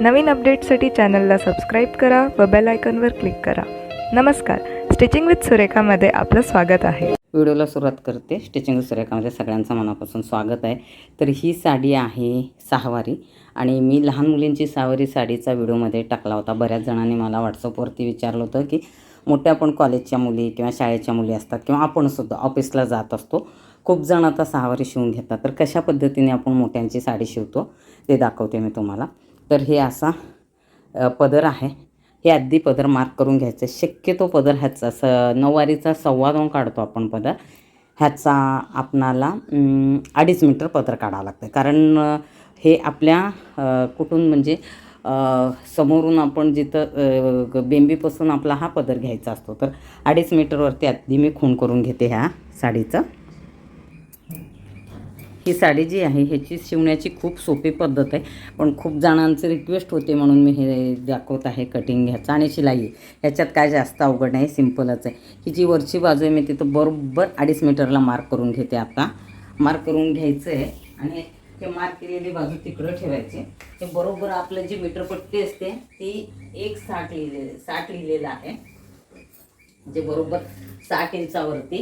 नवीन अपडेटसाठी चॅनलला सबस्क्राईब करा व बेल आयकॉनवर क्लिक करा. नमस्कार. स्टिचिंग विथ सुरेखामध्ये आपलं स्वागत आहे. व्हिडिओला सुरुवात करते. स्टिचिंग विथ सुरेखामध्ये सगळ्यांचं मनापासून स्वागत आहे. तर ही साडी आहे सहावारी आणि मी लहान मुलींची सहावारी साडीचा व्हिडिओमध्ये टाकला होता. बऱ्याच जणांनी मला व्हॉट्सअपवरती विचारलं होतं की मोठ्या पण कॉलेजच्या मुली किंवा शाळेच्या मुली असतात किंवा आपणसुद्धा ऑफिसला जात असतो. खूप जण आता सहावारी शिवून घेतात. तर कशा पद्धतीने आपण मोठ्यांची साडी शिवतो ते दाखवते मी तुम्हाला. तर हे असा पदर आहे. हे अगदी पदर मार्क करून घ्यायचं शक्यतो पदर ह्याचा स नऊवारीचा सव्वा दोन काढतो आपण पदर. ह्याचा आपणाला अडीच मीटर पदर काढावं लागतं कारण हे आपल्या कुठून म्हणजे समोरून आपण जिथं बेंबीपासून आपला हा पदर घ्यायचा असतो. तर अडीच मीटरवरती अगदी मी खूण करून घेते ह्या साडीचं. ही साडी जी आहे ह्याची शिवण्याची खूप सोपी पद्धत आहे. पण खूप जणांचे रिक्वेस्ट होते म्हणून मी हे दाखवत आहे कटिंग ह्याचं आणि शिलाई ह्याच्यात काय जास्त अवघड नाही सिम्पलच आहे. ही जी वरची बाजू आहे मी तिथं बरोबर अडीच मीटरला मार्क करून घेते आता. मार्क करून घ्यायचं आहे आणि हे मार्क केलेली बाजू तिकडं ठेवायची. हे बरोबर आपलं जी मीटरपट्टी असते ती एक साठ लिहिले साठ लिहिलेलं आहे. जे बरोबर साठ इंचावरती.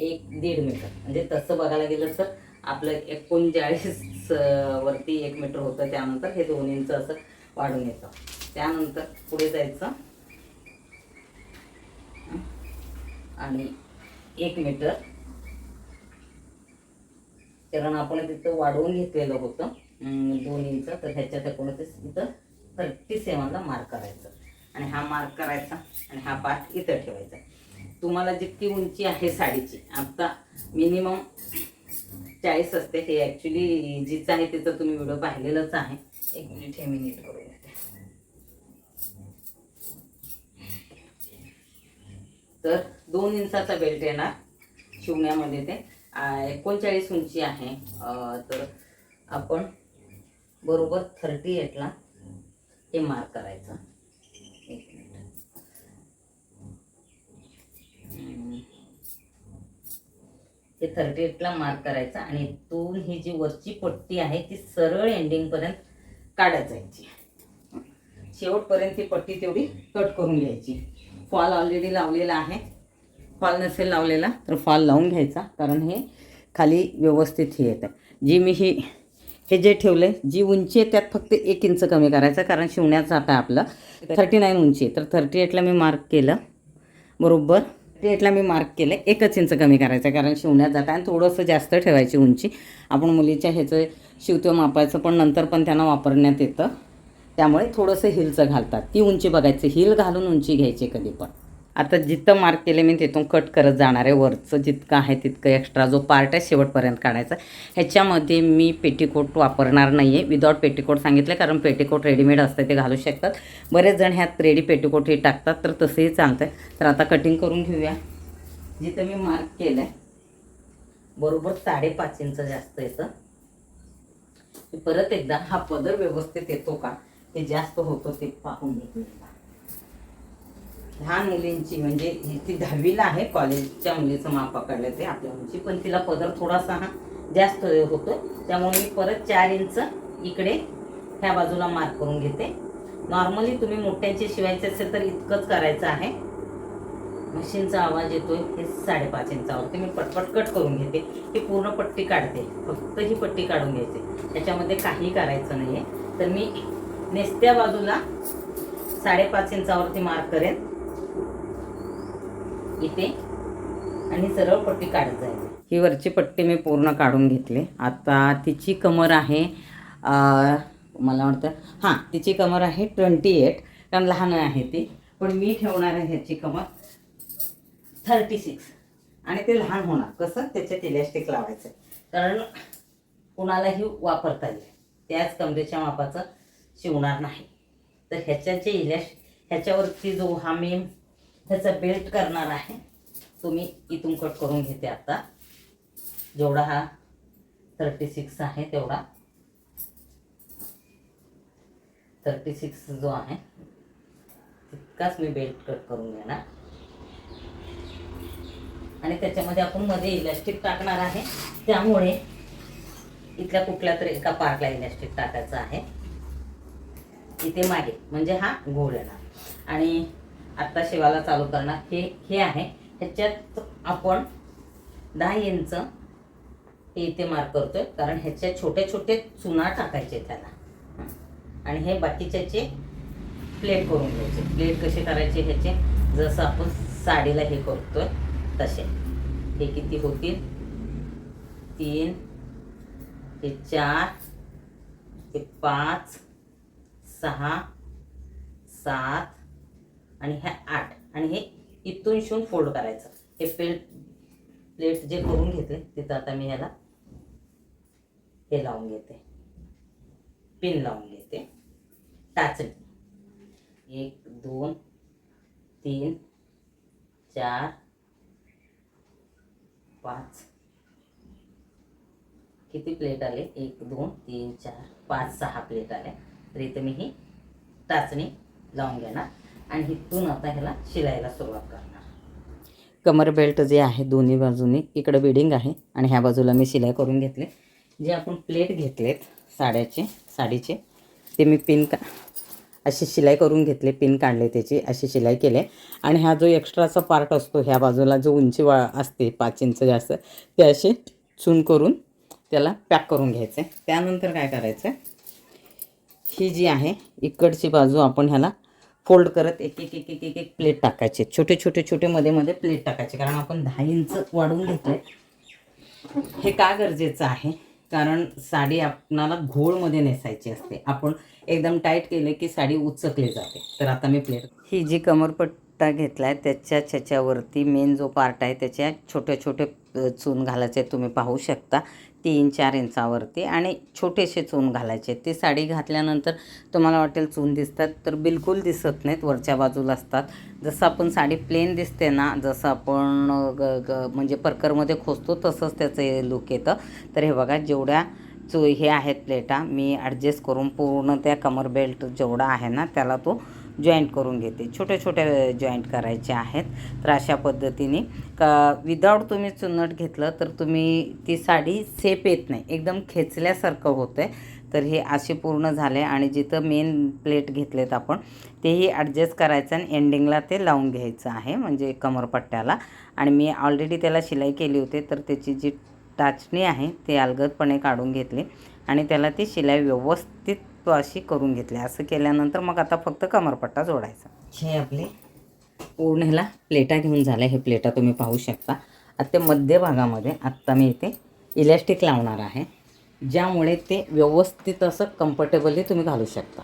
एक दीड मीटर. म्हणजे तसं बघायला गेलं तर आपलं एकोणचाळीस वरती एक मीटर होतं. त्यानंतर हे दोन इंच असं वाढून येतं. त्यानंतर पुढे जायचं. आणि एक मीटर. कारण आपण तिथं वाढवून घेतलेलं होतं. दोन इंच. तर ह्याच्यात एकोणतीस इथं थर्टी सेवनला मार्क करायचं. आणि हा मार्क करायचा. आणि हा पार्ट इथं ठेवायचा. तुम्हाला जितकी उंची आहे साडीची आता मिनिमम चाळीस असते. हे ॲक्च्युली जिचं आहे तिचं तुम्ही व्हिडिओ पाहिलेलंच आहे. एक मिनिट हे मिनिट करून तर दोन इंचाचा बेल्ट येणार शिवण्यामध्ये ते. एकोणचाळीस उंची आहे. तर आपण बरोबर थर्टी एटला हे मार्क करायचं एक मिनिट हम्म. हे थर्टी एटला मार्क करायचा आणि इथून ही जी वरची पट्टी आहे ती सरळ एंडिंगपर्यंत काढत जायची शेवटपर्यंत ती पट्टी तेवढी कट करून घ्यायची. फॉल ऑलरेडी लावलेला आहे. फॉल नसेल लावलेला तर फॉल लावून घ्यायचा कारण हे खाली व्यवस्थित हे येतं जी मी ही हे जे ठेवलं आहे जी उंची आहे त्यात फक्त एक इंच कमी करायचं कारण शिवण्याचं आता आपलं थर्टी नाईन उंची आहे. तर थर्टी एटला मी मार्क केलं. बरोबर? थर्टी मी मार्क केलं आहे एकच इंच कमी करायचं आहे कारण शिवण्यात जातं आणि थोडंसं जास्त ठेवायची उंची. आपण मुलीच्या ह्याचं शिवतो मापायचं पण नंतर पण त्यांना वापरण्यात येतं. त्यामुळे थोडंसं हिलचं घालतात. ती उंची बघायची. हिल घालून उंची घ्यायची कधी पण. आता जिथं मार्क केले मी तिथून कट करत जाणार आहे. वरचं जितकं आहे तितकं एक्स्ट्रा जो पार्ट आहे शेवटपर्यंत काढायचा. ह्याच्यामध्ये मी पेटीकोट वापरणार नाही आहे विदाऊट पेटीकोट सांगितलं कारण पेटीकोट रेडीमेड असतं ते घालू शकतात. बरेच जण ह्यात रेडी पेटीकोट हे टाकतात तर तसंही चालतं आहे तर आता कटिंग करून घेऊया. जिथं मी मार्क केलं आहे बरोबर साडेपाच इंच जास्त येतं परत एकदा हा पदर व्यवस्थित येतो का? हे जास्त होतं ते पाहून घेतो लहान मुलींची म्हणजे ही ती दहावीला आहे कॉलेजच्या मुलीचं माप पकडलं ते आपल्या मुलीची. पण तिला पदर थोडासा हा जास्त होतो त्यामुळे मी परत चार इंच इकडे ह्या बाजूला मार्क करून घेते. नॉर्मली तुम्ही मोठ्यांचे शिवायचे असेल तर इतकंच करायचं आहे. मशीनचा आवाज येतोय हे साडेपाच इंचावरती मी पटपट कट करून घेते. ही पूर्ण पट्टी काढते फक्त ही पट्टी काढून घ्यायची. त्याच्यामध्ये काही करायचं नाही आहे तर मी नेसत्या बाजूला साडेपाच इंचावरती मार्क करेन. इथे. आणि सरळ पट्टी काढत जाईल ही वरची पट्टी मी पूर्ण काढून घेतली. आता तिची कमर आहे मला वाटतं हां तिची कमर आहे ट्वेंटी एट कारण लहान आहे ती. पण मी ठेवणार आहे ह्याची कमर थर्टी सिक्स. आणि ते लहान होणार. कसं? त्याच्यात इलॅस्टिक लावायचं कारण कुणालाही वापरता येईल. त्याच कमरेच्या मापाचं शिवणार नाही. तर ह्याच्या जे इलॅश ह्याच्यावरती जो हा मी ह्याचा बेल्ट करणार आहे. तो मी इथून कट करून घेते आता. जेवढा हा थर्टी सिक्स आहे तेवढा. थर्टी सिक्स जो आहे तितकाच मी बेल्ट कट करून घेणार. आणि त्याच्यामध्ये आपण मध्ये इलॅस्टिक टाकणार आहे. त्यामुळे इथल्या कुठल्या तरी एका पार्टला इलॅस्टिक टाकायचं आहे. इथे मागे म्हणजे हा गोल येणार. आणि आत्ता शिवाला चालू करणार. हे हे आहे. ह्याच्यात आपण दहा इंच हे इथे मार्क करतोय. कारण ह्याच्या छोटे छोटे चुना टाकायचे त्याला. आणि हे बाकीच्याचे प्लेट करून घ्यायचे. प्लेट कसे करायचे ह्याचे? जसं आपण साडीला हे करतोय तसे. हे किती होतील? तीन हे चार हे पाच सहा सात आणि ह्या आठ. आणि हे इथून शिवून फोल्ड करायचं. हे प्लेट प्लेट जे करून घेतले तिथं आता मी ह्याला हे लावून घेते. पिन लावून घेते. टाचणी एक दोन तीन चार पाच. किती प्लेट आले? एक दोन तीन चार पाच सहा प्लेट आल्या तर इथं मी ही टाचणी लावून घेणार. आणि इथून आता ह्याला शिलायला सुरुवात करणार. कमर बेल्ट जे आहे दोन्ही बाजूनी इकडं बिडिंग आहे आणि ह्या बाजूला मी शिलाई करून घेतले. जे आपण प्लेट घेतलेत साड्याचे साडीचे ते मी पिन का अशी शिलाई करून घेतले पिन काढले त्याची अशी शिलाई केले. आणि हा जो एक्स्ट्राचा पार्ट असतो ह्या बाजूला जो उंची वा असते पाच इंच जास्त ते असे चून करून त्याला पॅक करून घ्यायचं. त्यानंतर काय करायचं? ही जी आहे इकडची बाजू आपण ह्याला फोल्ड करत एक एक एक एक एक एक प्लेट टाकायचे. छोटे छोटे छोटे मध्ये मध्ये प्लेट टाकायचे. कारण आपण दहा इंच वाढवून घेतोय हे का गरजेचं आहे? कारण साडी आपणाला घोळमध्ये नेसायची असते. आपण एकदम टाईट केले की साडी उचकली जाते. तर आता मी प्लेट ही जी कमरपट्टा घेतला आहे त्याच्या छच्यावरती मेन जो पार्ट आहे त्याच्या छोटे छोटे चून घालायचे तुम्ही पाहू शकता. तीन चार इंचावरती आणि छोटेसे चून घालायचे. ती साडी घातल्यानंतर तुम्हाला वाटेल चून दिसतात तर बिलकुल दिसत नाहीत वरच्या बाजूला असतात. जसं आपण साडी प्लेन दिसते ना जसं आपण ग ग म्हणजे परकरमध्ये खोचतो तसंच त्याचं लुक येतं. तर हे बघा जेवढ्या चो हे आहेत प्लेटा मी ॲडजस्ट करून पूर्ण त्या कमर बेल्ट जेवढा आहे ना त्याला तो जॉईंट करून घेते. छोटे छोटे जॉईंट करायचे आहेत. तर अशा पद्धतीने का विदाऊट तुम्ही चुन्नट घेतलं तर तुम्ही ती साडी सेप येत नाही. एकदम खेचल्यासारखं होतं आहे तर हे असे पूर्ण झाले आणि जिथं मेन प्लेट घेतलेत आपण तेही ॲडजस्ट करायचं आणि एंडिंगला ते लावून घ्यायचं आहे म्हणजे कमरपट्ट्याला. आणि मी ऑलरेडी त्याला शिलाई केली होती तर त्याची जी टाचणी आहे ती अलगदपणे काढून घेतली. आणि त्याला ती शिलाई व्यवस्थित अशी करून घेतली. असं केल्यानंतर मग आता फक्त कमरपट्टा जोडायचा. हे आपले? पूर्ण ह्याला प्लेटा घेऊन झाल्या. हे प्लेटा तुम्ही पाहू शकता. आता मध्य भागामध्ये आत्ता मी इथे इलॅस्टिक लावणार आहे. ज्यामुळे ते व्यवस्थित असं कम्फर्टेबली तुम्ही घालू शकता.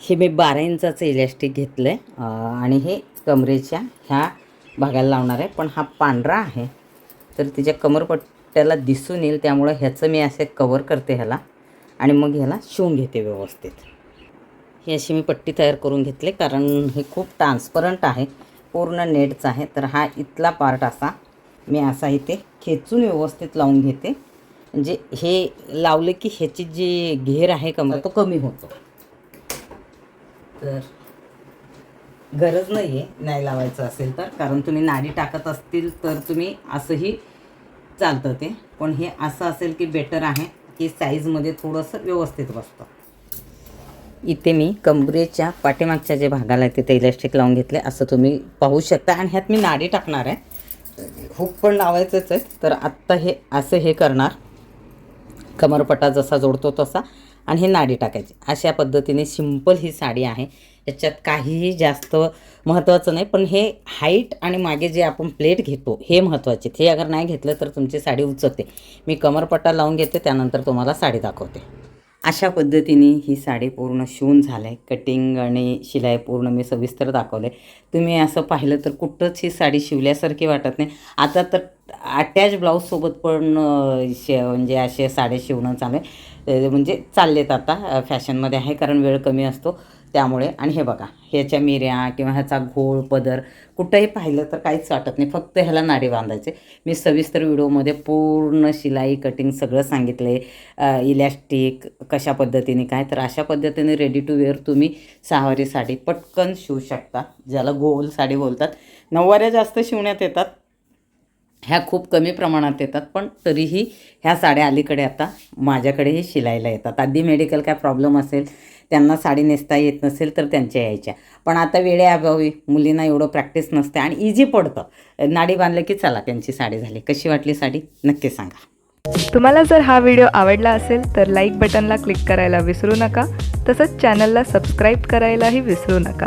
हे मी बारा इंचाचं इलॅस्टिक घेतलं आहे आणि हे कमरेच्या ह्या भागाला लावणार आहे. पण हा पांढरा आहे. तर तिच्या कमरपट्ट्याला दिसून येईल. त्यामुळं ह्याचं मी असे कवर करते ह्याला. आणि मग ह्याला शिवून घेते व्यवस्थित. ही अशी मी पट्टी तयार करून घेतली कारण हे खूप ट्रान्सपरंट आहे पूर्ण नेटचं आहे. तर हा इथला पार्ट असा मी असा इथे खेचून व्यवस्थित लावून घेते. म्हणजे हे लावले की ह्याची जी घेर आहे कमर तो कमी होतो. तर गरज नाही आहे नाही लावायचं असेल तर कारण तुम्ही नाडी टाकत असतील तर तुम्ही असंही चालतं ते. पण हे असं असेल की बेटर आहे. की साईजमध्ये थोडंसं व्यवस्थित बसतं. इथे मी कमरेच्या पाठीमागच्या जे भागाला आहे तिथे इलेक्ट्रिक लावून घेतले असं तुम्ही पाहू शकता. आणि ह्यात मी नाडी टाकणार आहे. हुक पण लावायचंच आहे तर आत्ता हे असं हे करणार. कमरपटा जसा जोडतो तसा. आणि हे नाडी टाकायची. अशा पद्धतीने सिंपल ही साडी आहे. याच्यात काहीही जास्त महत्त्वाचं नाही पण हे हाईट आणि मागे जे आपण प्लेट घेतो हे महत्त्वाचे. हे अगर नाही घेतलं तर तुमची साडी उचलते मी कमरपट्टा लावून घेते त्यानंतर तुम्हाला साडी दाखवते. अशा पद्धतीने ही साडी पूर्ण शिवून झालं आहे कटिंग आणि शिलाई पूर्ण मी सविस्तर दाखवले तुम्ही असं पाहिलं तर कुठंच ही साडी शिवल्यासारखी वाटत नाही. आता तर अटॅच ब्लाऊजसोबत पण शे म्हणजे असे साड्या शिवणं चालू आहे. म्हणजे चाललेत आता फॅशनमध्ये आहे कारण वेळ कमी असतो त्यामुळे. आणि हे बघा ह्याच्या मिऱ्या किंवा ह्याचा घोळ पदर कुठंही पाहिलं तर काहीच वाटत नाही. फक्त ह्याला नाडी बांधायचे. मी सविस्तर व्हिडिओमध्ये पूर्ण शिलाई कटिंग सगळं सांगितलं आहे इलॅस्टिक कशा पद्धतीने काय? तर अशा पद्धतीने रेडी टू वेअर तुम्ही सहावारी साडी पटकन शिवू शकता. ज्याला गोल साडी बोलतात. नऊवाऱ्या जास्त शिवण्यात येतात. ह्या खूप कमी प्रमाणात येतात पण तरीही ह्या साड्या अलीकडे आता माझ्याकडेही शिलायला येतात. आधी मेडिकल काय प्रॉब्लेम असेल त्यांना साडी नेसता येत नसेल तर त्यांच्या यायच्या. पण आता वेळेअभावी मुलींना एवढं प्रॅक्टिस नसते आणि इझी पडतं. नाडी बांधलं की चला त्यांची साडी झाली. कशी वाटली साडी? नक्की सांगा. तुम्हाला जर हा व्हिडिओ आवडला असेल तर लाईक बटनला क्लिक करायला विसरू नका. तसंच चॅनलला सबस्क्राईब करायलाही विसरू नका.